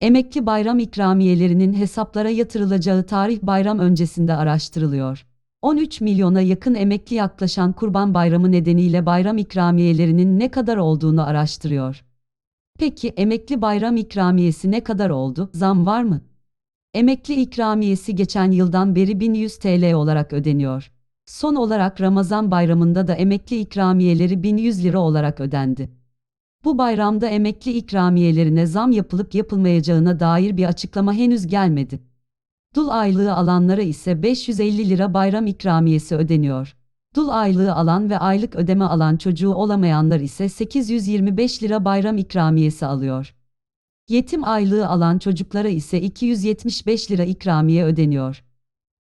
Emekli bayram ikramiyelerinin hesaplara yatırılacağı tarih bayram öncesinde araştırılıyor. 13 milyona yakın emekli yaklaşan Kurban Bayramı nedeniyle bayram ikramiyelerinin ne kadar olduğunu araştırıyor. Peki emekli bayram ikramiyesi ne kadar oldu? Zam var mı? Emekli ikramiyesi geçen yıldan beri 1100 TL olarak ödeniyor. Son olarak Ramazan bayramında da emekli ikramiyeleri 1100 lira olarak ödendi. Bu bayramda emekli ikramiyelerine zam yapılıp yapılmayacağına dair bir açıklama henüz gelmedi. Dul aylığı alanlara ise 550 lira bayram ikramiyesi ödeniyor. Dul aylığı alan ve aylık ödeme alan çocuğu olamayanlar ise 825 lira bayram ikramiyesi alıyor. Yetim aylığı alan çocuklara ise 275 lira ikramiye ödeniyor.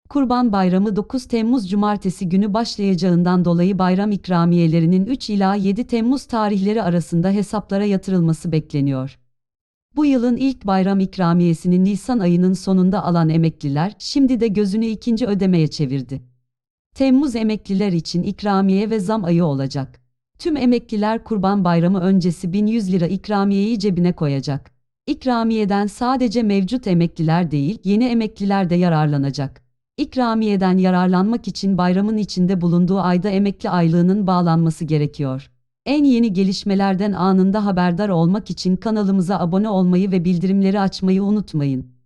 Kurban Bayramı 9 Temmuz Cumartesi günü başlayacağından dolayı bayram ikramiyelerinin 3 ila 7 Temmuz tarihleri arasında hesaplara yatırılması bekleniyor. Bu yılın ilk bayram ikramiyesini Nisan ayının sonunda alan emekliler şimdi de gözünü ikinci ödemeye çevirdi. Temmuz emekliler için ikramiye ve zam ayı olacak. Tüm emekliler Kurban Bayramı öncesi 1100 lira ikramiyeyi cebine koyacak. İkramiyeden sadece mevcut emekliler değil, yeni emekliler de yararlanacak. İkramiyeden yararlanmak için bayramın içinde bulunduğu ayda emekli aylığının bağlanması gerekiyor. En yeni gelişmelerden anında haberdar olmak için kanalımıza abone olmayı ve bildirimleri açmayı unutmayın.